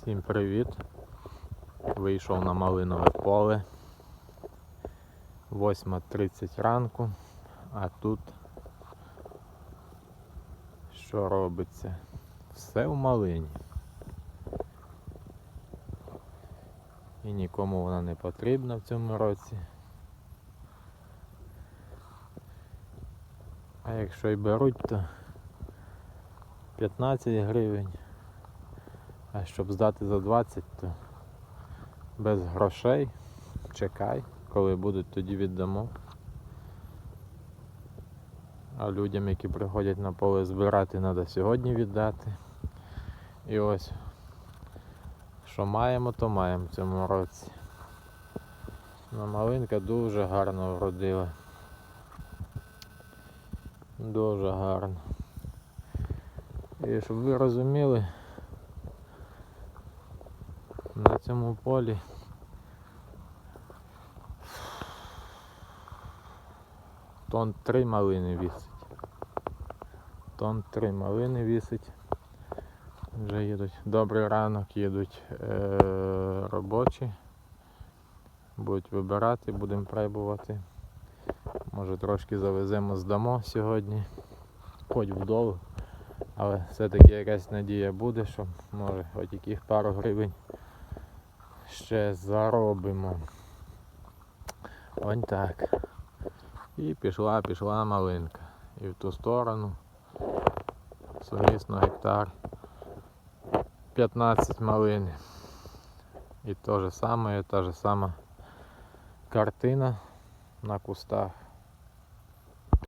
Всім привіт! Вийшов на малинове поле. 8.30 ранку, а тут що робиться? Все в малині. І нікому вона не потрібна в цьому році. А якщо й беруть, то 15 гривень. А щоб здати за 20, то без грошей. Чекай, коли будуть, тоді віддамо. А людям, які приходять на поле збирати, треба сьогодні віддати. І ось, що маємо, то маємо в цьому році. Ну, малинка дуже гарно вродила. Дуже гарно. І щоб ви розуміли, на цьому полі тон три малини вісить. Тон три малини вісить. Вже їдуть. Добрий ранок їдуть е- робочі. Будуть вибирати, будемо прибувати. Може трошки завеземо, здамо сьогодні. Хоч вдову. Але все-таки якась надія буде, що може хоч яких пару гривень ще заробимо. Ось так. І пішла, пішла малинка. І в ту сторону. Сумісно гектар. 15 малини. І то же саме, та же сама картина на кустах.